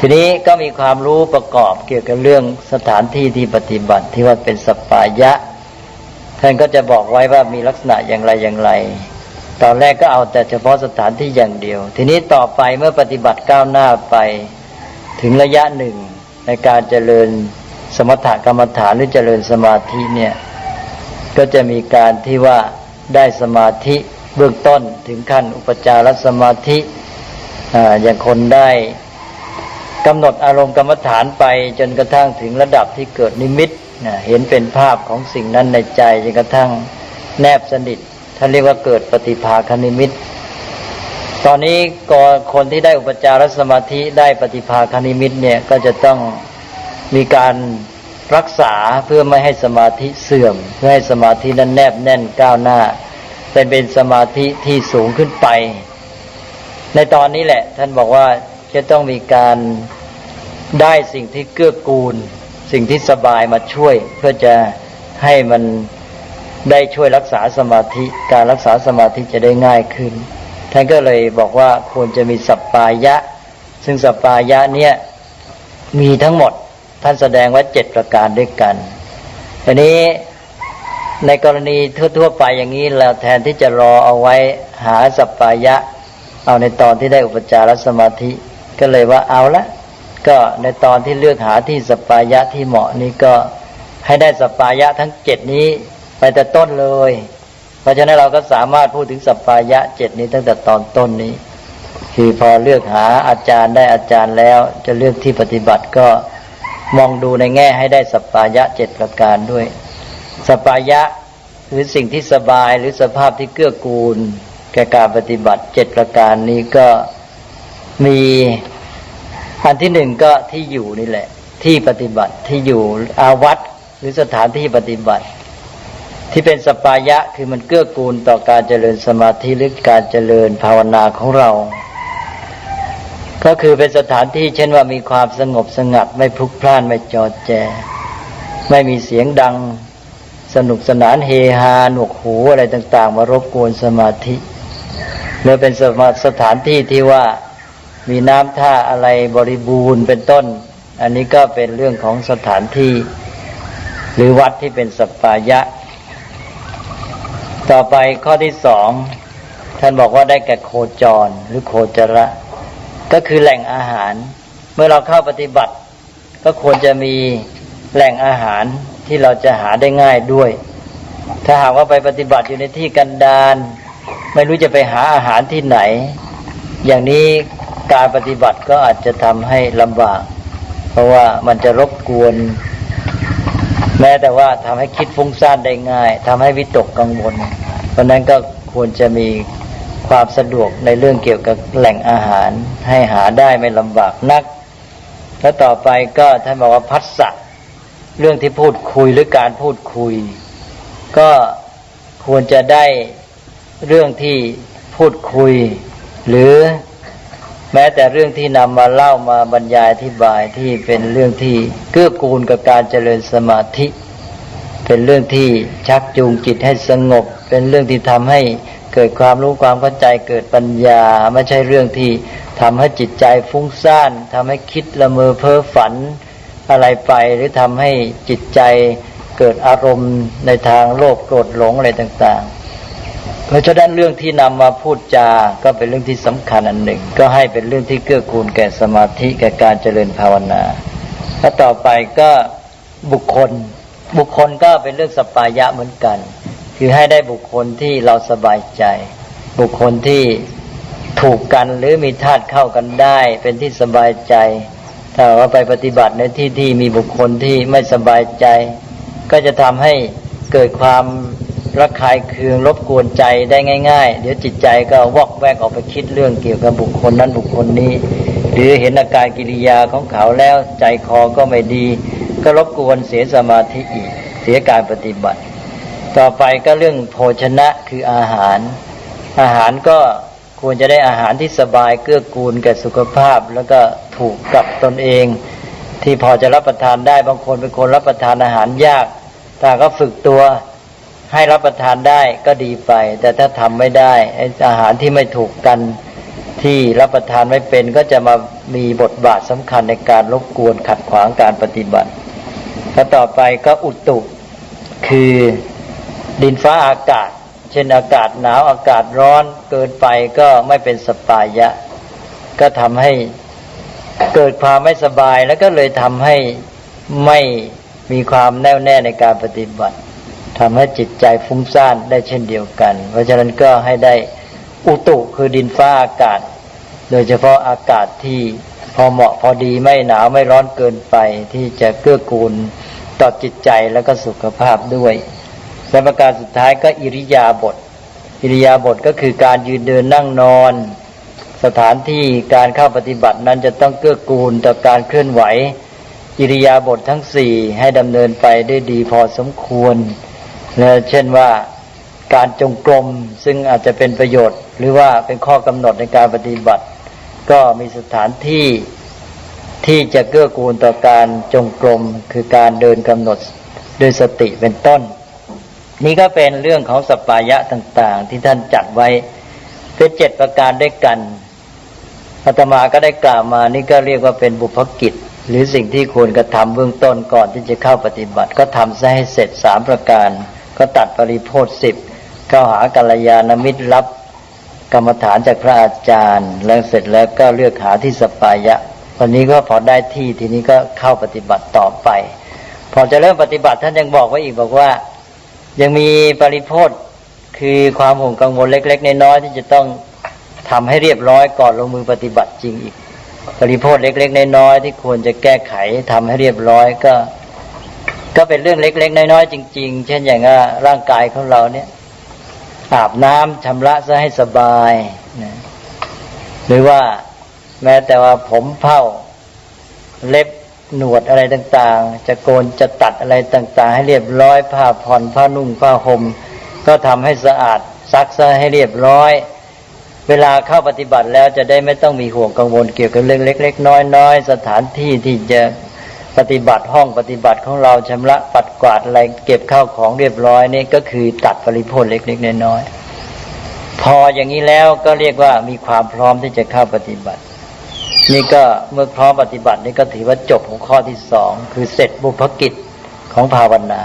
ทีนี้ก็มีความรู้ประกอบเกี่ยวกับเรื่องสถานที่ที่ปฏิบัติที่ว่าเป็นสปายะ ท่านก็จะบอกไว้ว่ามีลักษณะอย่างไรอย่างไร ตอนแรกก็เอาแต่เฉพาะสถานที่อย่างเดียว ทีนี้ต่อไปเมื่อปฏิบัติก้าวหน้าไป ถึงระยะหนึ่งในการเจริญสมถกรรมฐานหรือเจริญสมาธิเนี่ยก็จะมีการที่ว่าได้สมาธิเบื้องต้นถึงขั้นอุปจารสมาธิอาอย่างคนได้ กำหนดอารมณ์กรรมฐานไปจนกระทั่งถึงระดับที่เกิดนิมิตนะเห็นเป็นภาพของสิ่งนั้นในใจจนกระทั่งแนบสนิทท่านเรียกว่าเกิดปฏิภาคนิมิต ตอนนี้ก่อนคนที่ได้อุปจารสมาธิได้ปฏิภาคนิมิตเนี่ยก็จะต้องมีการรักษาเพื่อไม่ให้สมาธิเสื่อม เพื่อให้สมาธินั้นแนบแน่นก้าวหน้า เป็นเป็นสมาธิที่สูงขึ้นไป ในตอนนี้แหละ ท่านบอกว่า จะต้องมีการได้สิ่งที่เกื้อกูล สิ่งที่สบายมาช่วย เพื่อจะให้มันได้ช่วยรักษาสมาธิ การรักษาสมาธิจะได้ง่ายขึ้น ท่านก็เลยบอกว่าควรจะมีสัปปายะ ซึ่งสัปปายะเนี่ยมีทั้งหมดท่านแสดงไว่าเจ็ดประการด้วยกันทีนี้ในกรณีทั่วๆไปอย่างนี้เราแทนที่จะรอเอาไว้หาสัปปายะ เอาในตอนที่ได้อุปจารสมาธิ ก็เลยว่าเอาละก็ในตอนที่เลือกหาที่สัปายะที่เหมาะนี้ก็ให้ได้สัปายะทั้งเจ็ดนี้ไปแต่ต้นเลย เพราะฉะนั้นเราก็สามารถพูดถึงสัปายะเจ็ดนี้ตั้งแต่ตอนต้นนี้ คือพอเลือกหาอาจารย์ได้อาจารย์แล้ว จะเลือกที่ปฏิบัติก็มองดูในแง่ให้ได้สัปายะเจ็ดประการด้วยสัปปายะหรือสิ่งที่สบายหรือสภาพที่เกื้อกูลแก่การปฏิบัติเจ็ดประการนี้ก็มี อันที่หนึ่งก็ที่อยู่นี่แหละ ที่ปฏิบัติที่อยู่อาวัตหรือสถานที่ปฏิบัติ ที่เป็นสปายะคือมันเกื้อกูลต่อการเจริญสมาธิหรือการเจริญภาวนาของเรา ก็คือเป็นสถานที่เช่นว่ามีความสงบสงัด ไม่พลุกพล่านไม่จอแจ ไม่มีเสียงดัง สนุกสนานเฮฮาหนวกหูอะไรต่าง ๆ มารบกวนสมาธิเมื่อเป็นสมาสถานที่ที่ว่า มีน้ำท่าอะไรบริบูรณ์เป็นต้น อันนี้ก็เป็นเรื่องของสถานที่ หรือวัดที่เป็นสปายะ ต่อไปข้อที่สองท่านบอกว่าได้แก่โคจรหรือโคจระ ก็คือแหล่งอาหาร เมื่อเราเข้าปฏิบัติ ก็ควรจะมีแหล่งอาหารที่เราจะหาได้ง่ายด้วย ถ้าหากว่าไปปฏิบัติอยู่ในที่กันดารไม่รู้จะไปหาอาหารที่ไหน อย่างนี้ การปฏิบัติก็อาจจะทำให้ลำบาก เพราะว่ามันจะรบกวน แม้แต่ว่าทำให้คิดฟุ้งซ่านได้ง่ายทำให้วิตกกังวล เพราะนั้นก็ควรจะมีความสะดวกในเรื่องเกี่ยวกับแหล่งอาหาร ให้หาได้ไม่ลำบากนัก แล้วต่อไปก็ท่านบอกว่าพัสสะเรื่องที่พูดคุยหรือการพูดคุย ก็ควรจะได้เรื่องที่พูดคุย หรือ แม้แต่เรื่องที่นำมาเล่ามาบรรยายอธิบายที่เป็นเรื่องที่เกื้อกูลกับการเจริญสมาธิ เป็นเรื่องที่ชักจูงจิตให้สงบ เป็นเรื่องที่ทำให้เกิดความรู้ความเข้าใจเกิดปัญญา ไม่ใช่เรื่องที่ทำให้จิตใจฟุ้งซ่านทำให้คิดละเมอเพ้อฝันอะไรไปหรือทำให้จิตใจเกิดอารมณ์ในทางโลภโกรธหลงอะไรต่างๆ เพราะฉะนั้นเรื่องที่นำมาพูดจาก็เป็นเรื่องที่สำคัญอันหนึ่ง ก็ให้เป็นเรื่องที่เกื้อกูลแก่สมาธิแก่การเจริญภาวนาแล้วต่อไปก็บุคคล บุคคลก็เป็นเรื่องสปายะเหมือนกัน คือให้ได้บุคคลที่เราสบายใจ บุคคลที่ถูกกันหรือมีธาตุเข้ากันได้ เป็นที่สบายใจ ถ้าว่าไปปฏิบัติในที่ที่มีบุคคลที่ไม่สบายใจ ก็จะทำให้เกิดความ ระคายเคืองรบกวนใจได้ง่าย ๆ เดี๋ยวจิตใจก็วอกแวกออกไปคิดเรื่องเกี่ยวกับบุคคลนั้นบุคคลนี้ หรือเห็นอาการกิริยาของเขาแล้วใจคอก็ไม่ดี ก็รบกวนเสียสมาธิอีกเสียการปฏิบัติ ต่อไปก็เรื่องโภชนะคืออาหาร อาหารก็ควรจะได้อาหารที่สบายเกื้อกูลแก่สุขภาพ แล้วก็ถูกกับตนเอง ที่พอจะรับประทานได้บางคนเป็นคนรับประทานอาหารยากแต่ก็ฝึกตัว ให้รับประทานได้ก็ดีไป แต่ถ้าทำไม่ได้อาหารที่ไม่ถูกกันที่รับประทานไม่เป็นก็จะมามีบทบาทสำคัญในการรบกวนขัดขวางการปฏิบัติแล้วต่อไปก็อุตุคือดินฟ้าอากาศ เช่นอากาศหนาวอากาศร้อนเกินไปก็ไม่เป็นสปายะ ก็ทำให้เกิดความไม่สบายแล้วก็เลยทำให้ไม่มีความแน่วแน่ในการปฏิบัติ ทำให้จิตใจฟุ้งซ่านได้เช่นเดียวกัน เพราะฉะนั้นก็ให้ได้อุตุคือดินฟ้าอากาศ โดยเฉพาะอากาศที่พอเหมาะพอดีไม่หนาวไม่ร้อนเกินไป ที่จะเกื้อกูลต่อจิตใจแล้วก็สุขภาพด้วยและประการสุดท้ายก็อิริยาบถอิริยาบถก็คือการยืนเดินนั่งนอน สถานที่การเข้าปฏิบัตินั้นจะต้องเกื้อกูลต่อการเคลื่อนไหว อิริยาบถททั้งสี่ให้ดำเนินไปได้ดีพอสมควร และเช่นว่าการจงกรมซึ่งอาจจะเป็นประโยชน์ หรือว่าเป็นข้อกำหนดในการปฏิบัติ ก็มีสถานที่ที่จะเกื้อกูลต่อการจงกรมคือการเดินกำหนดด้วยสติเป็นต้น นี่ก็เป็นเรื่องของสปายะต่าง ๆ ที่ท่านจัดไว้เป็นเจ็ดประการด้วยกันอาตมาก็ได้กล่าวมา นี่ก็เรียกว่าเป็นบุพกิจ หรือสิ่งที่ควรกระทำเบื้องต้นก่อนที่จะเข้าปฏิบัติ ก็ทำซะให้เสร็จสามประการ ก็ตัดปริโพธสิบเข้าหากัลยาณมิตรรับกรรมฐานจากพระอาจารย์ แล้วเสร็จแล้วก็เลือกหาที่สปายะวันนี้ก็พอได้ที่ทีนี้ก็เข้าปฏิบัติต่อไป พอจะเริ่มปฏิบัติท่านยังบอกไว้อีกบอกว่า ยังมีปริโพธคือความห่วงกังวลเล็ก ๆ น้อยๆที่จะต้องทำให้เรียบร้อยก่อนลงมือปฏิบัติจริงอีก ปริโพธเล็ก ๆ น้อยๆที่ควรจะแก้ไขทำให้เรียบร้อยก็ ก็เป็นเรื่องเล็ก ๆ น้อยๆจริง ๆ เช่นอย่างว่าร่างกายของเราเนี่ย อาบน้ำชำระซะให้สบายนะหรือว่าแม้แต่ว่าผมเผ้าเล็บหนวดอะไรต่าง ๆ จะโกนจะตัดอะไรต่าง ๆ ให้เรียบร้อยผ้าผ่อนผ้านุ่งผ้าห่มก็ทำให้สะอาดซักซะให้เรียบร้อย เวลาเข้าปฏิบัติแล้วจะได้ไม่ต้องมีห่วงกังวลเกี่ยวกับเรื่องเล็ก ๆ น้อยๆสถานที่ที่จะ ปฏิบัติห้องปฏิบัติของเราชำระปัดกวาดอะไรเก็บข้าวของเรียบร้อยนี่ก็คือตัดปริพลเล็กๆน้อยๆพออย่างนี้แล้วก็เรียกว่ามีความพร้อมที่จะเข้าปฏิบัติ นี่ก็เมื่อพร้อมปฏิบัตินี่ก็ถือว่าจบหัวข้อที่สองคือเสร็จบุพกิจของภาวนา